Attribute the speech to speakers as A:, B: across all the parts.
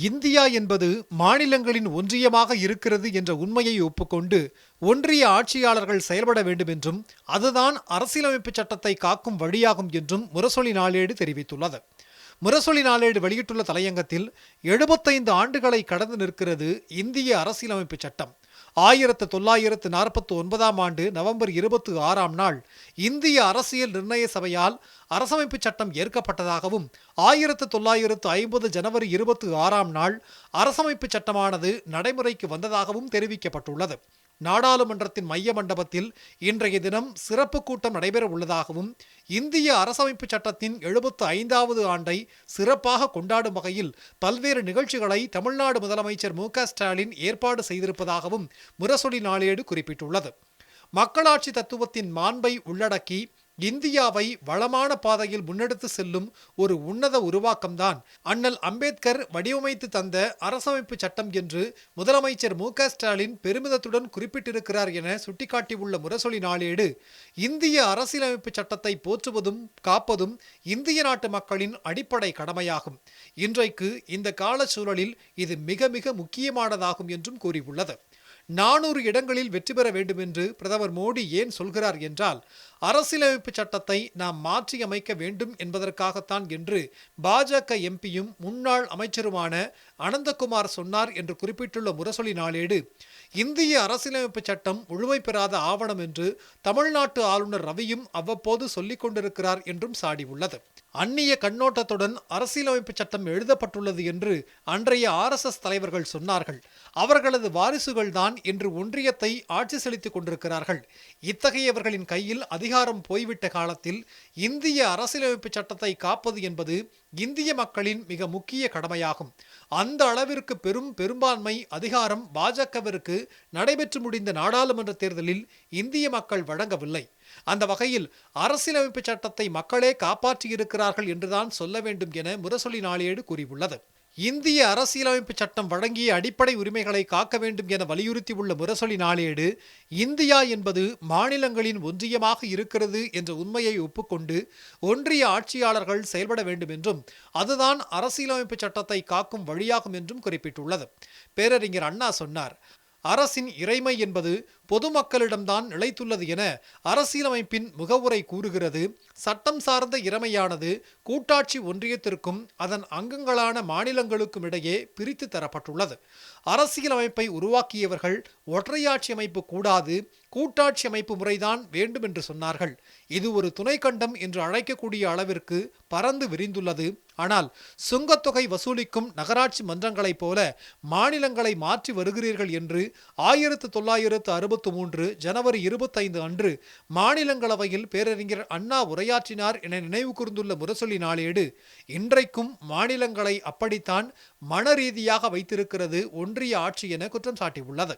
A: India என்பது மாநிலங்களின் ஒன்றியமாக இருக்கிறது என்ற உண்மையை ஒப்புக்கொண்டு ஒன்றிய ஆட்சியாளர்கள் செயல்பட வேண்டும் என்றும் அதுதான் அரசியலமைப்பு சட்டத்தை காக்கும் வழியாகும் என்றும் முரசொலி நாளேடு தெரிவித்துள்ளது. முரசொலி நாளேடு வெளியிட்டுள்ள தலையங்கத்தில் எழுபத்தைந்து ஆண்டுகளை கடந்து நிற்கிறது இந்திய அரசியலமைப்பு சட்டம். ஆயிரத்து தொள்ளாயிரத்து நாற்பத்தி ஒன்பதாம் ஆண்டு நவம்பர் இருபத்தி ஆறாம் நாள் இந்திய அரசியல் நிர்ணய சபையால் அரசமைப்பு சட்டம் ஏற்கப்பட்டதாகவும் ஆயிரத்து தொள்ளாயிரத்து ஐம்பது ஜனவரி இருபத்தி ஆறாம் நாள் அரசமைப்பு சட்டமானது நடைமுறைக்கு வந்ததாகவும் தெரிவிக்கப்பட்டுள்ளது. நாடாளுமன்றத்தின் மைய மண்டபத்தில் இன்றைய தினம் சிறப்பு கூட்டம் நடைபெற உள்ளதாகவும் இந்திய அரசமைப்பு சட்டத்தின் எழுபத்து ஐந்தாவது ஆண்டை சிறப்பாக கொண்டாடும் வகையில் பல்வேறு நிகழ்ச்சிகளை தமிழ்நாடு முதலமைச்சர் மு க ஸ்டாலின் ஏற்பாடு செய்திருப்பதாகவும் முரசொலி நாளேடு குறிப்பிட்டுள்ளது. மக்களாட்சி தத்துவத்தின் மாண்பை உள்ளடக்கி இந்தியாவை வளமான பாதையில் முன்னெடுத்து செல்லும் ஒரு உன்னத உருவாக்கம்தான். அண்ணல் அம்பேத்கர் வடிவமைத்து தந்த அரசமைப்பு சட்டம் என்று முதலமைச்சர் மு. க. ஸ்டாலின் பெருமிதத்துடன் குறிப்பிட்டிருக்கிறார் என சுட்டிக்காட்டியுள்ள முரசொலி நாளேடு இந்திய அரசியலமைப்பு சட்டத்தை போற்றுவதும் காப்பதும் இந்திய நாட்டு மக்களின் அடிப்படை கடமையாகும். இன்றைக்கு இந்த கால சூழலில் இது மிக மிக முக்கியமானதாகும் என்றும் கூறியுள்ளது. நானூறு இடங்களில் வெற்றி பெற வேண்டும் என்று பிரதமர் மோடி ஏன் சொல்கிறார் என்றால் அரசியலமைப்பு சட்டத்தை நாம் மாற்றியமைக்க வேண்டும் என்பதற்காகத்தான் என்று பாஜக எம்பியும் முன்னாள் அமைச்சருமான அனந்தகுமார் சொன்னார் என்று குறிப்பிட்டுள்ள முரசொலி நாளேடு இந்திய அரசியலமைப்பு சட்டம் முழுமை பெறாத ஆவணம் என்று தமிழ்நாட்டு ஆளுநர் ரவியும் அவ்வப்போது சொல்லிக் கொண்டிருக்கிறார் என்றும் சாடியுள்ளது. அந்நிய கண்ணோட்டத்துடன் அரசியலமைப்பு சட்டம் எழுதப்பட்டுள்ளது என்று அன்றைய ஆர்எஸ்எஸ் தலைவர்கள் சொன்னார்கள். அவர்களது வாரிசுகள்தான் இன்று ஒன்றியத்தை ஆட்சி செலுத்திக் கொண்டிருக்கிறார்கள். இத்தகையவர்களின் கையில் அதிகாரம் போய்விட்ட காலத்தில் இந்திய அரசியலமைப்பு சட்டத்தை காப்பது என்பது இந்திய மக்களின் மிக முக்கிய கடமையாகும். அந்த அளவிற்கு பெரும் பெரும்பான்மை அதிகாரம் பாஜகவிற்கு நடைபெற்று முடிந்த நாடாளுமன்ற தேர்தலில் இந்திய மக்கள் வழங்கவில்லை. அந்த வகையில் அரசியலமைப்பு சட்டத்தை மக்களே காப்பாற்றியிருக்கிறார்கள் என்றுதான் சொல்ல வேண்டும் என முரசொலி நாளேடு கூறியுள்ளது. இந்திய அரசியலமைப்பு சட்டம் வழங்கிய அடிப்படை உரிமைகளை காக்க வேண்டும் என வலியுறுத்தியுள்ள முரசொலி நாளேடு இந்தியா என்பது மாநிலங்களின் ஒன்றியமாக இருக்கிறது என்ற உண்மையை ஒப்புக்கொண்டு ஒன்றிய ஆட்சியாளர்கள் செயல்பட வேண்டும் என்றும் அதுதான் அரசியலமைப்பு சட்டத்தை காக்கும் வழியாகும் என்றும் குறிப்பிட்டுள்ளது. பேரறிஞர் அண்ணா சொன்னார் அரசின் இறைமை என்பது பொதுமக்களிடம்தான் நிலைத்துள்ளது என அரசியலமைப்பின் முகவுரை கூறுகிறது. சட்டம் சார்ந்த இறைமையானது கூட்டாட்சி ஒன்றியத்திற்கும் அதன் அங்கங்களான மாநிலங்களுக்கும் இடையே பிரித்து தரப்பட்டுள்ளது. அரசியலமைப்பை உருவாக்கியவர்கள் ஒற்றையாட்சி அமைப்பு கூடாது கூட்டாட்சி அமைப்பு முறைதான் வேண்டும் என்று சொன்னார்கள். இது ஒரு துணைக்கண்டம் என்று அழைக்கக்கூடிய அளவிற்கு பறந்து விரிந்துள்ளது. ஆனால் சுங்கத்தொகை வசூலிக்கும் நகராட்சி மன்றங்களைப் போல மாநிலங்களை மாற்றி வருகிறீர்கள் என்று ஆயிரத்து தொள்ளாயிரத்து அறுபத்து மூன்று ஜனவரி இருபத்தைந்து அன்று மாநிலங்களவையில் பேரறிஞர் அண்ணா உரையாற்றினார் என நினைவு கூர்ந்துள்ள முரசொலி நாளேடு இன்றைக்கும் மாநிலங்களை அப்படித்தான் மன ரீதியாக வைத்திருக்கிறது ஒன்றிய ஆட்சி என குற்றம் சாட்டியுள்ளது.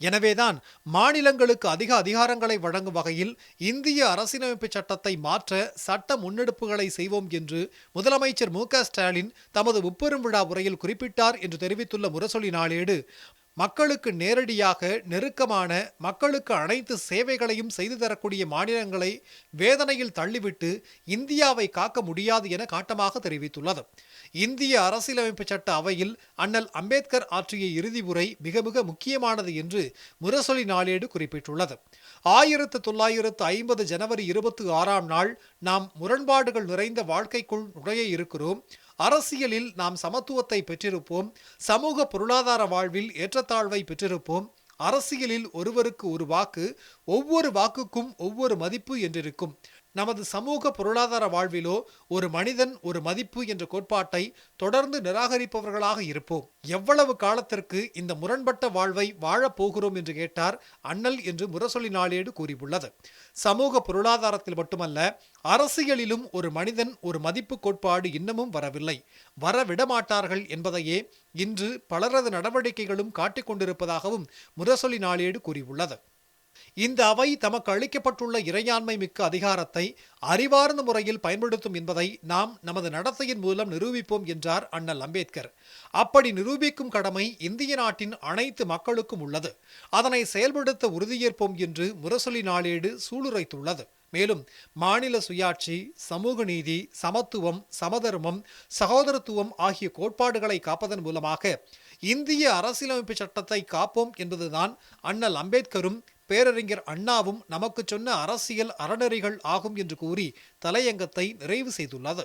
A: எனவேதான் மாநிலங்களுக்கு அதிக அதிகாரங்களை வழங்கும் வகையில் இந்திய அரசியலமைப்பு சட்டத்தை மாற்ற சட்ட முன்னெடுப்புகளை செய்வோம் என்று முதலமைச்சர் மு க ஸ்டாலின் தமது முப்பெரும் விழா உரையில் குறிப்பிட்டார் என்று தெரிவித்துள்ள முரசொலி நாளேடு. மக்களுக்கு நேரடியாக நெருக்கமான மக்களுக்கு அனைத்து சேவைகளையும் செய்து தரக்கூடிய மாநிலங்களை வேதனையில் தள்ளிவிட்டு இந்தியாவை காக்க முடியாது என காட்டமாக தெரிவித்துள்ளது. இந்திய அரசியலமைப்பு சட்ட அவையில் அண்ணல் அம்பேத்கர் ஆற்றிய இறுதி உரை மிக மிக முக்கியமானது என்று முரசொலி நாளேடு குறிப்பிட்டுள்ளது. ஆயிரத்து தொள்ளாயிரத்து ஐம்பது ஜனவரி இருபத்தி ஆறாம் நாள் நாம் முரண்பாடுகள் நிறைந்த வாழ்க்கைக்குள் நுழைய இருக்கிறோம். அரசியலில் நாம் சமத்துவத்தை பெற்றிருப்போம் சமூக பொருளாதார வாழ்வில் ஏற்றத்தாழ்வை பெற்றிருப்போம். அரசியலில் ஒருவருக்கு ஒரு வாக்கு ஒவ்வொரு வாக்குக்கும் ஒவ்வொரு மதிப்பு என்றிருக்கும். நமது சமூக பொருளாதார வாழ்விலோ ஒரு மனிதன் ஒரு மதிப்பு என்ற கோட்பாட்டை தொடர்ந்து நிராகரிப்பவர்களாக இருப்போம். எவ்வளவு காலத்திற்கு இந்த முரண்பட்ட வாழ்வை வாழப் போகிறோம் என்று கேட்டார் அண்ணல் என்று முரசொலி நாளேடு கூறியுள்ளது. சமூக பொருளாதாரத்தில் மட்டுமல்ல அரசியலிலும் ஒரு மனிதன் ஒரு மதிப்பு கோட்பாடு இன்னமும் வரவில்லை. வரவிடமாட்டார்கள் என்பதையே இன்று பலரது நடவடிக்கைகளும் காட்டிக் கொண்டிருப்பதாகவும் முரசொலி நாளேடு கூறியுள்ளது. இந்த அவை தமக்கு அளிக்கப்பட்டுள்ள இறையாண்மை மிக்க அதிகாரத்தை அறிவார்ந்த முறையில் பயன்படுத்தும் என்பதை நாம் நமது நடத்தையின் மூலம் நிரூபிப்போம் என்றார் அண்ணல் அம்பேத்கர். அப்படி நிரூபிக்கும் கடமை இந்திய நாட்டின் அனைத்து மக்களுக்கும் உள்ளது. அதனை செயல்படுத்த உறுதியேற்போம் என்று முரசொலி நாளேடு சூளுரைத்துள்ளது. மேலும் மாநில சுயாட்சி சமூக நீதி சமத்துவம் சமதர்மம் சகோதரத்துவம் ஆகிய கோட்பாடுகளை காப்பதன் மூலமாக இந்திய அரசியலமைப்பு சட்டத்தை காப்போம் என்பதுதான் அண்ணல் அம்பேத்கரும் பேரறிஞர் அண்ணாவும் நமக்கு சொன்ன அரசியல் அறநெறிகள் ஆகும் என்று கூறி தலையங்கத்தை நிறைவு செய்துள்ளது.